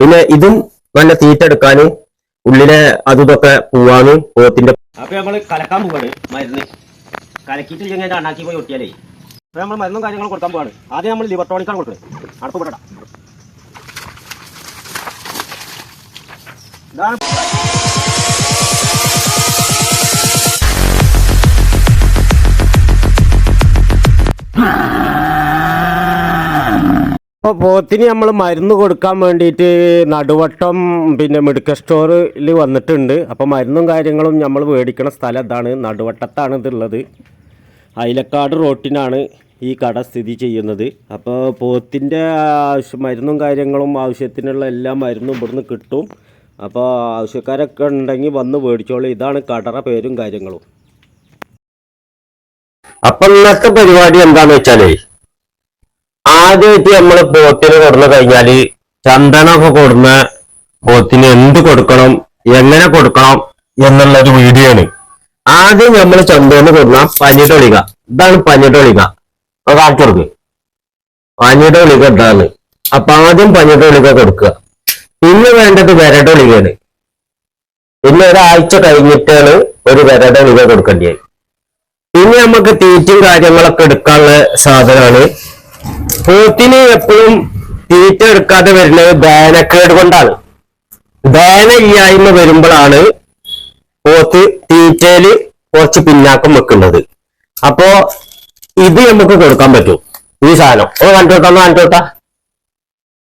പിന്നെ ഇതും നല്ല തീറ്റ എടുക്കാന് ഉള്ളിലെ അതും ഇതൊക്കെ പോവാന് പോത്തിന്റെ അപ്പൊ നമ്മൾ കലക്കാൻ പോവാണ് മരുന്ന്. കലക്കിയിട്ട് ഇങ്ങനെ അണ്ണാക്കി പോയി ഒട്ടിയാലേ. അപ്പൊ നമ്മൾ മരുന്നും കാര്യങ്ങളും കൊടുക്കാൻ പോവാണ്. ആദ്യം നമ്മൾ ലിവർ ടോണിക്കാണ് കൊടുക്കുന്നത് അടുപ്പ് വിടണം ഇതാണ് അപ്പോൾ പോത്തിന് നമ്മൾ മരുന്ന് കൊടുക്കാൻ വേണ്ടിയിട്ട് നടുവട്ടം പിന്നെ മെഡിക്കൽ സ്റ്റോറിൽ വന്നിട്ടുണ്ട്. അപ്പോൾ മരുന്നും കാര്യങ്ങളും നമ്മൾ മേടിക്കണ സ്ഥലം ഇതാണ്. നടുവട്ടത്താണ് ഇതുള്ളത്. അയിലക്കാട് റോട്ടിനാണ് ഈ കട സ്ഥിതി ചെയ്യുന്നത്. അപ്പോൾ പോത്തിന്റെ ആവശ്യം മരുന്നും കാര്യങ്ങളും ആവശ്യത്തിനുള്ള എല്ലാ മരുന്നും ഇവിടുന്ന് കിട്ടും. അപ്പോൾ ആവശ്യക്കാരൊക്കെ ഉണ്ടെങ്കിൽ വന്ന് മേടിച്ചോളൂ. ഇതാണ് കടറ പേരും കാര്യങ്ങളും. അപ്പം ഇന്നത്തെ പരിപാടി എന്താണെന്ന് വെച്ചാലേ ആദ്യമായിട്ട് നമ്മൾ പോത്തിന് കൊടുന്നു കഴിഞ്ഞാൽ ചന്ദനമൊക്കെ കൊടുന്ന പോത്തിന് എന്ത് കൊടുക്കണം എങ്ങനെ കൊടുക്കണം എന്നുള്ള ഒരു വീഡിയോ ആണ് ആദ്യം നമ്മൾ ചന്തോന്ന് കൊടുന്ന പനിയുടെ ഒളിക. ഇതാണ് കൊടുക്ക്. പനിയുടെ ഒളിക ഇതാണ്. അപ്പൊ ആദ്യം പനിയുടെ ഒളിക കൊടുക്കുക. പിന്നെ വേണ്ടത് വിരടൊളികയാണ് പിന്നെ ഒരാഴ്ച കഴിഞ്ഞിട്ടാണ് ഒരു വിരടൊളിക കൊടുക്കേണ്ടത് പിന്നെ നമുക്ക് തീറ്റും കാര്യങ്ങളൊക്കെ എടുക്കാനുള്ള സാധനമാണ് പോത്തിന് എപ്പോഴും തീറ്റ എടുക്കാതെ വരുന്നത് ദാനക്കേട് കൊണ്ടാണ്. ദാന ഇല്ലായ്മ വരുമ്പോഴാണ് പോത്ത് തീറ്റയിൽ കുറച്ച് പിന്നാക്കം വെക്കുന്നത്. അപ്പോ ഇത് നമുക്ക് കൊടുക്കാൻ പറ്റും. ഈ സാധനം. ഒന്ന് കണ്ടോട്ടാ ഒന്ന് കണ്ടോട്ടാ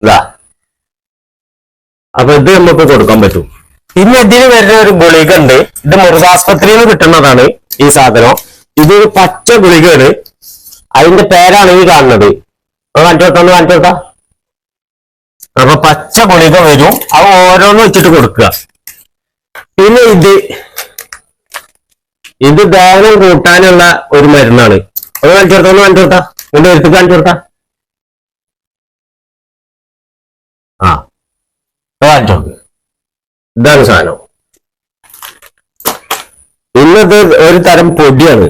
ഇതാ. അപ്പൊ ഇത് നമുക്ക് കൊടുക്കാൻ പറ്റും. ഇനി ഇതിന് വരുന്ന ഒരു ഗുളിക ഉണ്ട് ഇത് മൃഗാസ്പത്രിയിൽ കിട്ടുന്നതാണ് ഈ സാധനം. ഇതൊരു പച്ച ഗുളികയാണ്. അതിന്റെ പേരാണ് ഈ കാണുന്നത്. ഒന്ന് കാണിച്ചോട്ടാ അപ്പൊ പച്ച ഗുളിക വരും. അത് ഓരോന്ന് വെച്ചിട്ട് കൊടുക്കുക. പിന്നെ ഇത് ഇത് ദേഹം കൂട്ടാനുള്ള ഒരു മരുന്നാണ്. ഒന്ന് കാണിച്ചോട്ടാ ഒന്ന് കാണിച്ചോട്ടാ ഒന്ന് എടുത്ത് കാണിച്ചോട്ടാ ആ. ഇതാണ് സാധനം. ഇന്നത് ഒരു തരം പൊടിയാണ്.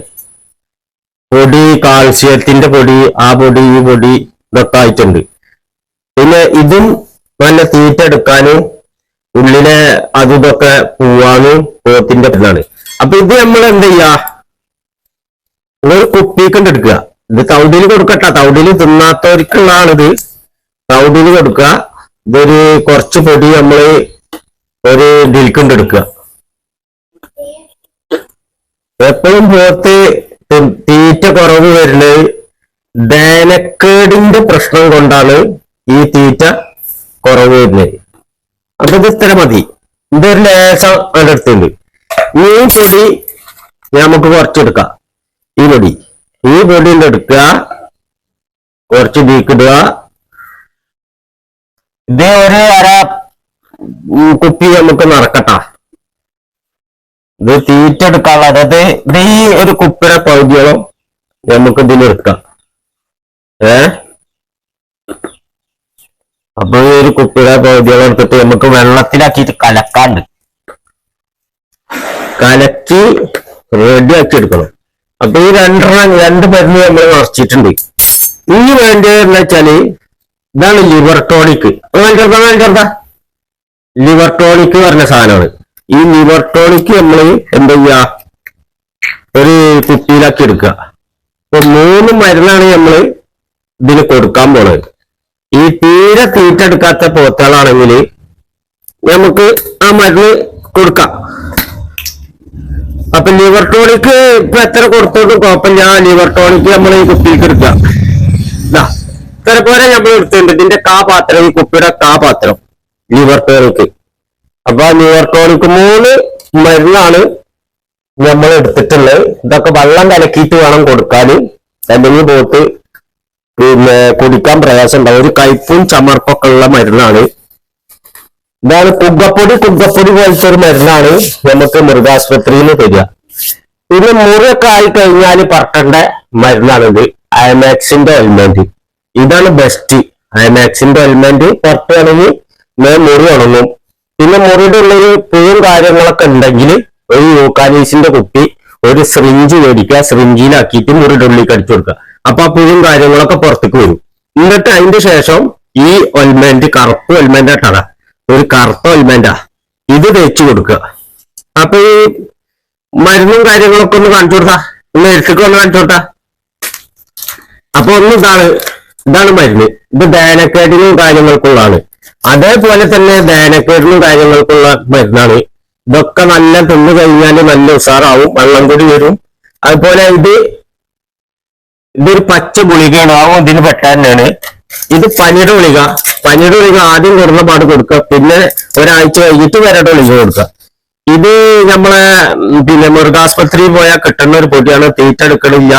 പൊടി കാൽസ്യത്തിന്റെ പൊടി ആ പൊടി ഈ പൊടി ഇതൊക്കെ ആയിട്ടുണ്ട്. പിന്നെ ഇതും നല്ല തീറ്റ എടുക്കാനും ഉള്ളിലെ അതും ഇതൊക്കെ പോവാനും പോത്തിന്റെ ഇതാണ്. അപ്പൊ ഇത് നമ്മൾ എന്ത് ചെയ്യാ? ഒരു കുപ്പിക്കൊണ്ട് എടുക്കുക. ഇത് തൗടിയിൽ കൊടുക്കട്ട. തൗടിയിൽ തിന്നാത്തവർക്കുള്ളതാണിത് തൗടിയിൽ കൊടുക്കുക. ഇതൊരു കുറച്ച് പൊടി നമ്മൾ ഒരു ദിൽക്കൊണ്ട് എടുക്കുക. എപ്പോഴും പോത്ത് തീറ്റ കുറവ് വരുന്നത് ദനക്കേടിന്റെ പ്രശ്നം കൊണ്ടാണ് ഈ തീറ്റ കുറവ് വരുന്നത് അപ്പൊ ഇത് ഇത്ര മതി. ഇതൊരു ലേശം അടുത്തുണ്ട്. ഈ പൊടി നമുക്ക് കുറച്ചെടുക്കാം. ഈ പൊടി. ഈ പൊടി എടുക്കുക. കുറച്ച് ബീക്കിടുക. ഇത് ഒരു അര കുപ്പി നമുക്ക് നടക്കട്ടാ ഇത് തീറ്റ എടുക്കാനുള്ള അതായത് ഇത് ഈ ഒരു കുപ്പിയുടെ പകുതിയോളം നമുക്ക് ഇതിൽ എടുക്കാം. ഏ? അപ്പൊ ഈ ഒരു കുപ്പിയുടെ പകുതിയോളം എടുത്തിട്ട് നമുക്ക് വെള്ളത്തിലാക്കിയിട്ട് കലക്കാണ്ട്. കലക്കി റെഡി ആക്കി എടുക്കണം. അപ്പൊ ഈ രണ്ടെണ്ണം രണ്ട് മരുന്ന് നമ്മൾ നിറച്ചിട്ടുണ്ട്. ഇനി വേണ്ടത് എന്ന് വെച്ചാൽ ഇതാണ് ലിവർ ടോണിക് ചെറുതാ ലിവർ ടോണിക് പറഞ്ഞ സാധനമാണ്. ഈ നിവർട്ടോണിക്ക് ടോണിക് നമ്മൾ എന്താ ചെയ്യാ? ഒരു കുപ്പിയിലാക്കി എടുക്കുക. അപ്പൊ മൂന്ന് മരുന്നാണ് നമ്മൾ ഇതിന് കൊടുക്കാൻ പോണത്. ഈ തീരെ തീറ്റെടുക്കാത്ത പോത്തുകളാണെങ്കിൽ നമുക്ക് ആ മരുന്ന് കൊടുക്കാം. അപ്പൊ ലിവർ ടോണിക്ക് ഇപ്പൊ എത്ര കൊടുത്തോട്ടും കുഴപ്പമില്ല. ലിവർ ടോണിക്ക് നമ്മൾ ഈ കുപ്പിക്ക് എടുക്കാം ഇതാ ഇത്ര പോലെ നമ്മൾ എടുത്തിട്ടുണ്ട്. ഇതിന്റെ കാ പാത്രം ഈ കുപ്പിയുടെ കാ പാത്രം ലിവർ ടോണിക്ക് അപ്പൊ ന്യൂയോർക്കോണിക്ക് മൂന്ന് മരുന്നാണ് നമ്മൾ എടുത്തിട്ടുള്ളത്. ഇതൊക്കെ വെള്ളം കലക്കിയിട്ട് വേണം കൊടുക്കാൻ. അല്ലെങ്കിൽ പോത്ത് പിന്നെ കുടിക്കാൻ പ്രയാസം ഉണ്ടാവും ഒരു കയ്പും ചമർപ്പൊക്കെ ഉള്ള മരുന്നാണ്. ഇതാണ് കുഗ്ഗപ്പൊടി കുഗ്ഗപ്പൊടി പോലത്തെ ഒരു മരുന്നാണ് നമുക്ക് മൃഗാശുപത്രിയിൽ തരിക. പിന്നെ മുറിയൊക്കെ ആയി കഴിഞ്ഞാൽ പറക്കേണ്ട മരുന്നാണിത് അയമാക്സിന്റെ ഓയിൽമെന്റ് ഇതാണ് ബെസ്റ്റ് അയമാക്സിന്റെ ഓയിൽമെന്റ് പുറത്തുകയാണെങ്കിൽ മുറി ഉണങ്ങും. പിന്നെ മുറിയുടെ ഉള്ളിൽ പുഴും കാര്യങ്ങളൊക്കെ ഉണ്ടെങ്കിൽ ഒരു യൂക്കാനീസിന്റെ കുപ്പി ഒരു സിറിഞ്ച് മേടിക്കുക സിറിഞ്ചിലാക്കിയിട്ട് മുറിയുടെ ഉള്ളിൽ കടിച്ചു കൊടുക്കുക. അപ്പൊ ആ പുഴും കാര്യങ്ങളൊക്കെ പുറത്തേക്ക് വരും. എന്നിട്ട് അതിന്റെ ശേഷം ഈ ഒൽമെന്റ് കറുപ്പ് ഒൽമെന്റ് ഇട്ടതാ. ഒരു കറുത്ത ഒൽമെന്റാ ഇത് തേച്ചു കൊടുക്കുക. അപ്പൊ ഈ മരുന്നും കാര്യങ്ങളൊക്കെ ഒന്ന് കാണിച്ചു കൊടുത്താ. ഒന്ന് എടുത്തേക്ക് ഒന്ന് കാണിച്ചു കൊടുത്താ. അപ്പൊ ഒന്ന് ഇതാണ് ഇതാണ് മരുന്ന്. ഇത് ദഹനക്കേടിനും കാര്യങ്ങൾക്കുള്ളതാണ്. അതേപോലെ തന്നെ ദഹനക്കേടിനും കാര്യങ്ങൾക്കുള്ള മരുന്നാണ്. ഇതൊക്കെ നല്ല തിന്നു കഴിഞ്ഞാൽ നല്ല ഉഷാറാവും വെള്ളം കൂടി വരും. അതുപോലെ ഇത് ഇതൊരു പച്ച ഗുളികയാണ് ആ ഇതിന് പെട്ടാനാണ് ഇത് പനിയുടെ ഗുളിക. പനിയുടെ ഗുളിക ആദ്യം കൊടുന്ന പാട് കൊടുക്കുക. പിന്നെ ഒരാഴ്ച കഴിഞ്ഞിട്ട് വരട്ടെ ഗുളിക കൊടുക്കുക. ഇത് നമ്മളെ പിന്നെ മൃഗാസ്പത്രിയിൽ പോയാൽ കിട്ടുന്ന ഒരു പൊടിയാണ്. തീറ്റ എടുക്കണില്ല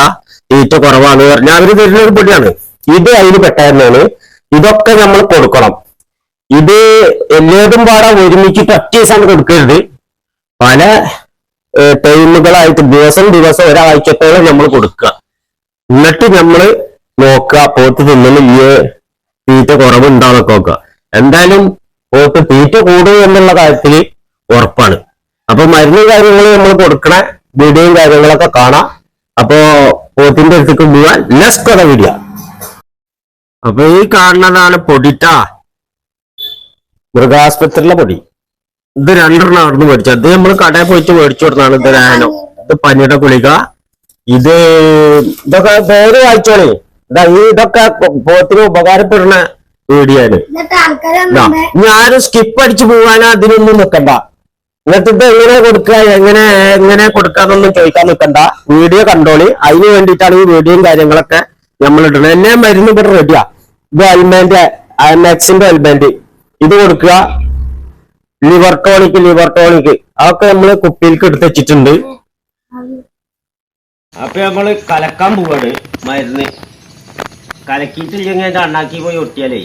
തീറ്റ കുറവാണ് പറഞ്ഞാൽ അവർ തരുന്ന ഒരു പൊടിയാണ്. ഇത് അതിന് പെട്ടാനാണ് ഇതൊക്കെ നമ്മൾ കൊടുക്കണം. ഇത് എല്ലാതും പാടെ ഒരുമിച്ച് ഒറ്റ ദിവസമാണ് കൊടുക്കരുത്. പല ടൈമുകളായിട്ട് ദിവസം ദിവസം ഒരാഴ്ചത്തോളം നമ്മൾ കൊടുക്കുക. എന്നിട്ട് നമ്മൾ നോക്കുക പോത്ത് തിന്നണില്ലേ തീറ്റ കുറവുണ്ടാന്നൊക്കെ നോക്കുക. എന്തായാലും പോത്ത് തീറ്റ കൂടും എന്നുള്ള കാര്യത്തിൽ ഉറപ്പാണ്. അപ്പൊ മരുന്ന് കാര്യങ്ങൾ നമ്മൾ കൊടുക്കണ വീഡിയോയും കാര്യങ്ങളൊക്കെ കാണാം. അപ്പോ പോത്തിന്റെ അടുത്തേക്ക് പോവാൻ ലെസ് കഥ അപ്പൊ ഈ കാണുന്നതാണ് പൊടിട്ടാ മൃഗാസ്പത്രിയിലെ പൊടി. ഇത് രണ്ടെണ്ണം അവിടുന്ന് മേടിച്ചു. അത് നമ്മൾ കടയിൽ പോയിട്ട് മേടിച്ചു കൊടുത്താണ് ഇത് രാനോ ഇത് പനിയുടെ ഗുളിക. ഇത് ഇതൊക്കെ പേര് വായിച്ചോളി ഇതാ ഈ ഇതൊക്കെ പോത്തിന് ഉപകാരപ്പെടുന്ന വീഡിയോ ഞാനും എന്നിട്ട് ആൾക്കാരെ ഇതാ, സ്കിപ്പ് അടിച്ചു പോവാനാ അതിനൊന്നും നിക്കണ്ട. എന്നിട്ട് ഇത് എങ്ങനെ കൊടുക്കുക എങ്ങനെ എങ്ങനെ കൊടുക്കാന്നൊന്നും ചോദിക്കാൻ നിക്കണ്ട. വീഡിയോ കണ്ടോളി. അതിന് വേണ്ടിയിട്ടാണ് ഈ വീഡിയോയും കാര്യങ്ങളൊക്കെ നമ്മൾ ഇടുന്നത് എന്നെ മരുന്ന് ഇവിടെ റെഡിയാ ഇത് അൽമാന്റെ മാക്സിന്റെ അൽമാന്റ് ഇത് കൊടുക്കുക. ലിവർ ടോണിക് ലിവർ ടോണിക് അതൊക്കെ നമ്മൾ കുപ്പിയിലേക്ക് എടുത്ത് വെച്ചിട്ടുണ്ട്. അപ്പൊ നമ്മൾ കലക്കാൻ പോവാണ് മരുന്ന്. കലക്കിയിട്ടില്ലെങ്കിൽ അതിന്റെ അണ്ണാക്കി പോയി ഒട്ടിയാലേ.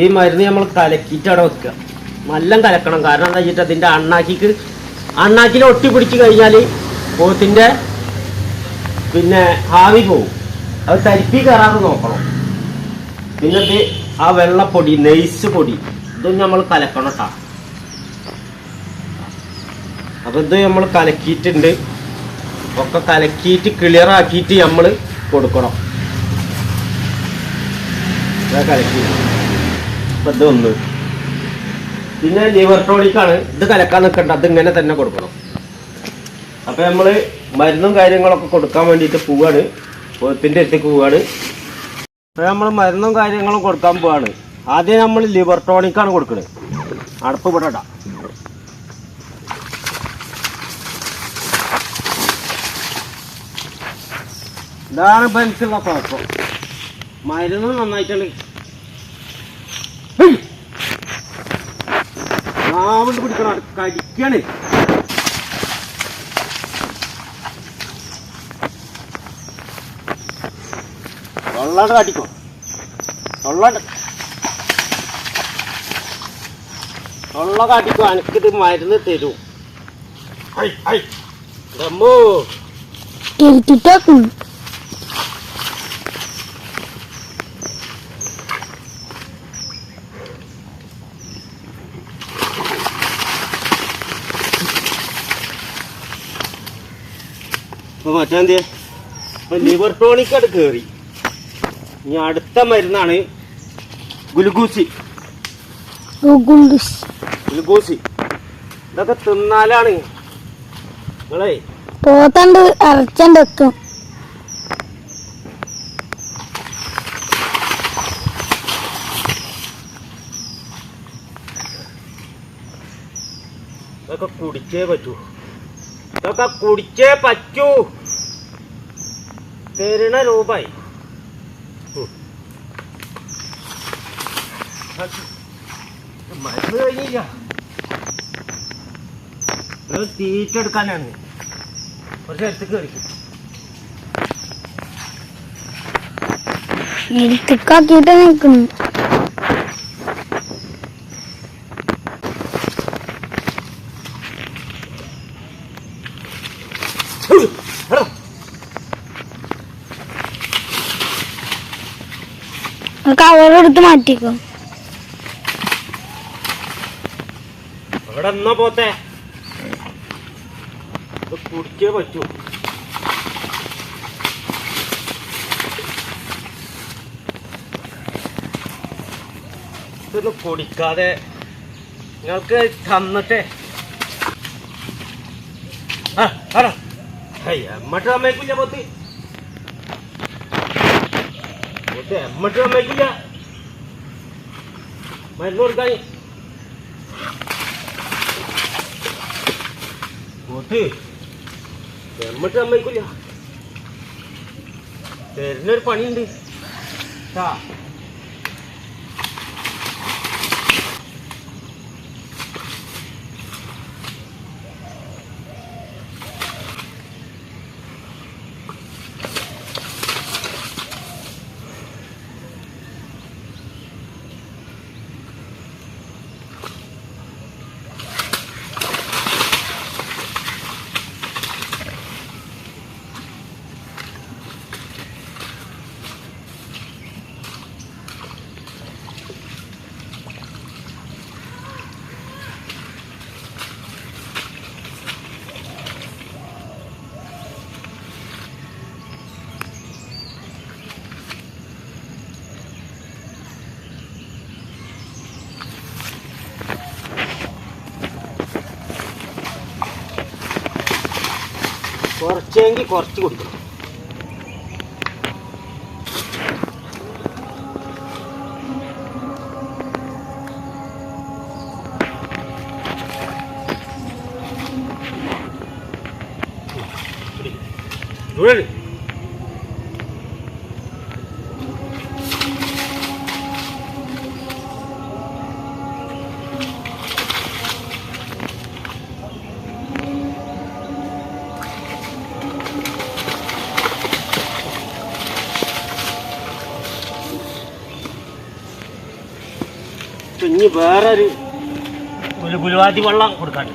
ഈ മരുന്ന് നമ്മൾ കലക്കിയിട്ട് അവിടെ വെക്കുക. നല്ല കലക്കണം. കാരണം എന്താ വെച്ചിട്ട് അതിന്റെ അണ്ണാക്കിക്ക് അണ്ണാക്കിൽ ഒട്ടി പിടിച്ചു കഴിഞ്ഞാൽ പോത്തിന്റെ പിന്നെ ആവി പോവും. അത് തരിപ്പി കയറാതെ നോക്കണം എന്നിട്ട് ആ വെള്ളപ്പൊടി നെയ്സ് പൊടി ഇതും നമ്മൾ കലക്കണം കേട്ടോ അപ്പൊ ഇത് നമ്മൾ കലക്കിയിട്ടുണ്ട്. ഒക്കെ കലക്കിയിട്ട് ക്ലിയർ ആക്കിയിട്ട് നമ്മൾ കൊടുക്കണം. അപ്പൊ ഇത് ഒന്ന്. പിന്നെ ലിവർ ടോണിക്കാണ് ഇത് കലക്കാൻ നിൽക്കണ്ട അത് ഇങ്ങനെ തന്നെ കൊടുക്കണം. അപ്പൊ നമ്മൾ മരുന്നും കാര്യങ്ങളൊക്കെ കൊടുക്കാൻ വേണ്ടിയിട്ട് പോവാണ്. പോത്തിന്റെ അടുത്തേക്ക് പോവാണ്. ഇപ്പൊ നമ്മൾ മരുന്നും കാര്യങ്ങളും കൊടുക്കാൻ പോവാണ്. ആദ്യം നമ്മൾ ലിവർ ടോണിക്കാണ് കൊടുക്കുന്നത് അടപ്പ് വിടണ്ട ഇതാണ് ഇപ്പൊ എനിക്കുള്ള കുഴപ്പം. മരുന്ന് നന്നായിട്ടാണ് പിടിക്കണം. കടിക്കാണ്. തൊള്ളാണ്ട് കാട്ടിക്കോ. തൊള്ളാണ്ട് തൊള്ള കാട്ടിക്കോ. എനിക്കിത് മരുന്ന് തരൂ. കേട്ടിട്ടേക്കും ഇപ്പൊ മറ്റേ ലിവർ ടോണിക് അത് കയറി ഇനി അടുത്ത മരുന്നാണ് ഗുലുഗൂസി ഗുലുഗൂസി ഇതൊക്കെ തിന്നാലാണ്. നിങ്ങളെ പോത്തണ്ട് അരച്ചണ്ട് എത്തും ഇതൊക്കെ കുടിച്ചേ പറ്റൂ. ഇതൊക്കെ കുടിച്ചേ പറ്റൂ. തരുണ രൂപായി ഉം. അത് മരുന്ന് കഴിഞ്ഞില്ല ഇത് തീറ്റ എടുക്കാനാണ്. കുറച്ച് അടുത്തേക്ക് കളിക്കും തിക്കാക്കിയിട്ട് നിൽക്കുന്നു. കവറെടുത്ത് മാറ്റിക്കോ. എന്നാ പോത്തെ. കുടിച്ചേ പറ്റൂ. ഇതൊന്നും കുടിക്കാതെ നിങ്ങൾക്ക് തന്നിട്ടേ. എമ്മട്ട് അമ്മയ്ക്കില്ല പൊത്തി. പൊത്ത് എമ്മട്ട് അമ്മയ്ക്കില്ല മരുന്ന് കൊടുക്കാൻ പൊത്ത് എമ്മട്ട് അമ്മയ്ക്കില്ല തരുന്നൊരു പണിയുണ്ട്. ആ കുറച്ചെങ്കിൽ കുറച്ച് കൊടുക്കണം. ഇവിടെ ഇനി വേറൊരു ഒരു ഗുരുവാതി വെള്ളം കൊടുക്കാൻ.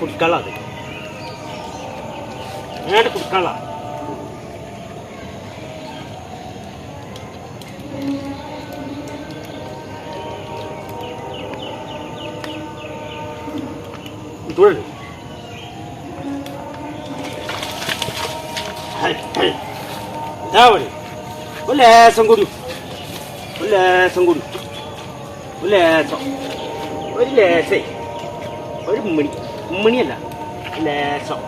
കുടിക്കള ഇതുവരെ ഇതാ വഴി ഒരു ലേശം കൂടി ഒരു ലേശം കൂടി ഒരു ലേശം ഒരു ലേശേ ഒരു മണി മണിയല്ല ലേശം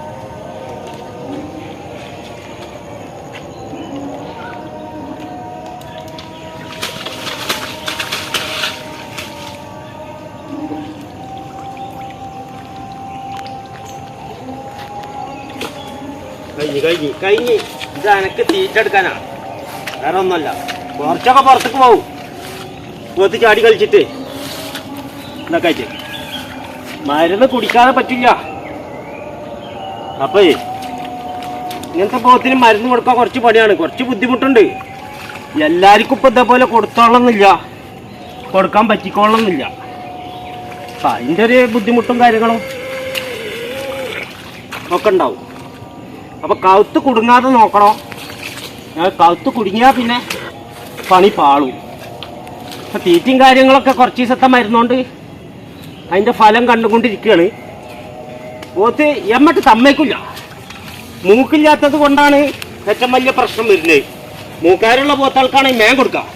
കഴിഞ്ഞ് കഴിഞ്ഞ് കഴിഞ്ഞ് ഇത് അനക്ക് തീറ്റെടുക്കാനാ വേറെ ഒന്നുമല്ല. കുറച്ചൊക്കെ പുറത്തേക്ക് പോവും. പുറത്ത് ചാടി കളിച്ചിട്ട്. എന്നൊക്കെ ആയിട്ട്. മരുന്ന് കുടിക്കാതെ പറ്റില്ല. അപ്പേ ഇങ്ങനത്തെ പോത്തിന് മരുന്ന് കൊടുക്കാൻ കുറച്ച് പണിയാണ്. കുറച്ച് ബുദ്ധിമുട്ടുണ്ട്. എല്ലാവർക്കും ഇപ്പം ഇതേപോലെ കൊടുത്തോളന്നില്ല കൊടുക്കാൻ പറ്റിക്കോളന്നില്ല അപ്പം അതിന്റെ ഒരു ബുദ്ധിമുട്ടും കാര്യങ്ങളും ഒക്കെ ഉണ്ടാവും. അപ്പൊ കഴുത്ത് കുടുങ്ങാതെ നോക്കണം. കഴുത്ത് കുടുങ്ങിയാൽ പിന്നെ പണി പാളും. അപ്പൊ തീറ്റയും കാര്യങ്ങളൊക്കെ കുറച്ച് ദിവസത്തെ മരുന്നുകൊണ്ട് അതിന്റെ ഫലം കണ്ടുകൊണ്ടിരിക്കുകയാണ്. പോത്ത് എമ്മട്ട് തമ്മയ്ക്കില്ല മൂക്കില്ലാത്തത് കൊണ്ടാണ് ഏറ്റവും വലിയ പ്രശ്നം വരുന്നത്. മൂക്കാരുള്ള പോത്താൾക്കാണെങ്കിൽ മേം കൊടുക്കാം.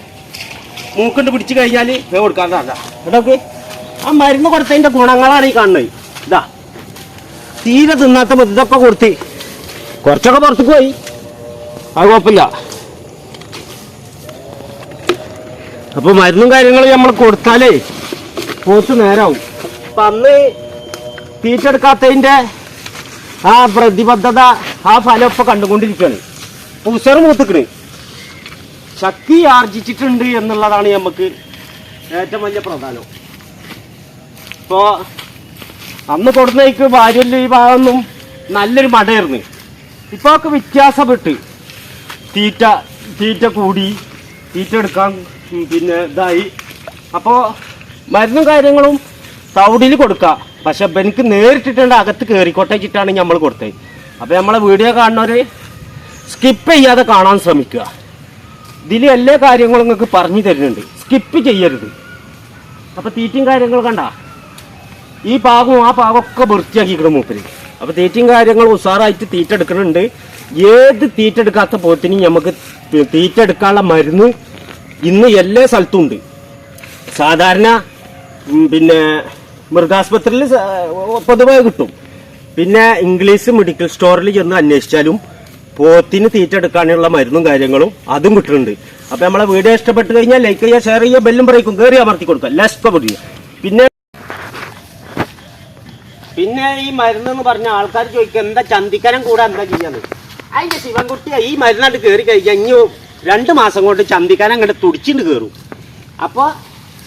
മൂക്കുണ്ട് പിടിച്ചു കഴിഞ്ഞാൽ മേ ഇതൊക്കെ ആ മരുന്ന് കൊടുത്തതിന്റെ ഗുണങ്ങളാണ് ഈ കാണുന്നത്. ഇതാ തീരെ തിന്നാത്ത ഇതൊക്കെ കൊടുത്ത് കുറച്ചൊക്കെ പുറത്തേക്ക് പോയി. അത് കുഴപ്പമില്ല. അപ്പൊ മരുന്നും കാര്യങ്ങളും നമ്മൾ കൊടുത്താലേ പോത്ത് നേരാവും. അപ്പൊ അന്ന് തീറ്റെടുക്കാത്തതിന്റെ ആ പ്രതിബദ്ധത ആ ഫലം ഇപ്പൊ കണ്ടുകൊണ്ടിരിക്കുകയാണ്. ഉസറ് മൂത്തുക്കണ്. ശക്തി ആർജിച്ചിട്ടുണ്ട് എന്നുള്ളതാണ് നമുക്ക് ഏറ്റവും വലിയ പ്രധാനം. ഇപ്പോ അന്ന് കൊടുന്നേക്ക് ഭാര്യയിൽ ഈ ഭാഗമൊന്നും നല്ലൊരു മടയായിരുന്നു. ഇപ്പൊ ഒക്കെ വ്യത്യാസപ്പെട്ട് തീറ്റ തീറ്റ കൂടി തീറ്റ എടുക്കാൻ പിന്നെ ഇതായി. അപ്പോൾ മരുന്നും കാര്യങ്ങളും തൗടിൽ കൊടുക്കാം. പക്ഷെ എനിക്ക് നേരിട്ടിട്ടുണ്ട് അകത്ത് കയറിക്കോട്ടേച്ചിട്ടാണ് നമ്മൾ കൊടുത്തത്. അപ്പോൾ നമ്മളെ വീഡിയോ കാണുന്നവർ സ്കിപ്പ് ചെയ്യാതെ കാണാൻ ശ്രമിക്കുക. ഇതിൽ എല്ലാ കാര്യങ്ങളും നിങ്ങൾക്ക് പറഞ്ഞു തരുന്നുണ്ട്. സ്കിപ്പ് ചെയ്യരുത്. അപ്പോൾ തീറ്റയും കാര്യങ്ങളും കണ്ട? ഈ പാകവും ആ പാകമൊക്കെ വൃത്തിയാക്കിക്കണം മൂപ്പര്. അപ്പൊ തീറ്റയും കാര്യങ്ങളും ഉഷാറായിട്ട് തീറ്റ എടുക്കുന്നുണ്ട് ഏത് തീറ്റ എടുക്കാത്ത പോത്തിനും നമുക്ക് തീറ്റ എടുക്കാനുള്ള മരുന്ന് ഇന്ന് എല്ലാ സ്ഥലത്തും ഉണ്ട്. സാധാരണ പിന്നെ മൃഗാസ്പത്രിയിൽ പൊതുവായി പൊതുവെ കിട്ടും. പിന്നെ ഇംഗ്ലീഷ് മെഡിക്കൽ സ്റ്റോറിൽ ചെന്ന് അന്വേഷിച്ചാലും പോത്തിന് തീറ്റ എടുക്കാനുള്ള മരുന്നും കാര്യങ്ങളും അതും കിട്ടുന്നുണ്ട്. അപ്പൊ നമ്മളെ വീഡിയോ ഇഷ്ടപ്പെട്ട് കഴിഞ്ഞാൽ ലൈക്ക് ചെയ്യുക ഷെയർ ചെയ്യുക ബെല്ലും പറയും. കയറി അമർത്തി കൊടുക്കുക. ലാസ്റ്റ് പിന്നെ പിന്നെ ഈ മരുന്ന് എന്ന് പറഞ്ഞ ആൾക്കാർ ചോദിക്കുക എന്താ ചന്തിക്കനം കൂടെ എന്താ ചെയ്യാന്ന്? അതിന്റെ ശിവൻകുട്ടിയെ ഈ മരുന്നായിട്ട് കയറി കഴിക്കാം ഇനി രണ്ട് മാസം കൊണ്ട് ചന്തിക്കനം അങ്ങോട്ട് തുടിച്ചിട്ട് കയറും അപ്പൊ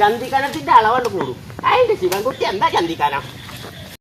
ചന്തിക്കനത്തിന്റെ അളവുണ്ട് കൂടും. അതിന്റെ ശിവൻകുട്ടി എന്താ ചന്തിക്കനം?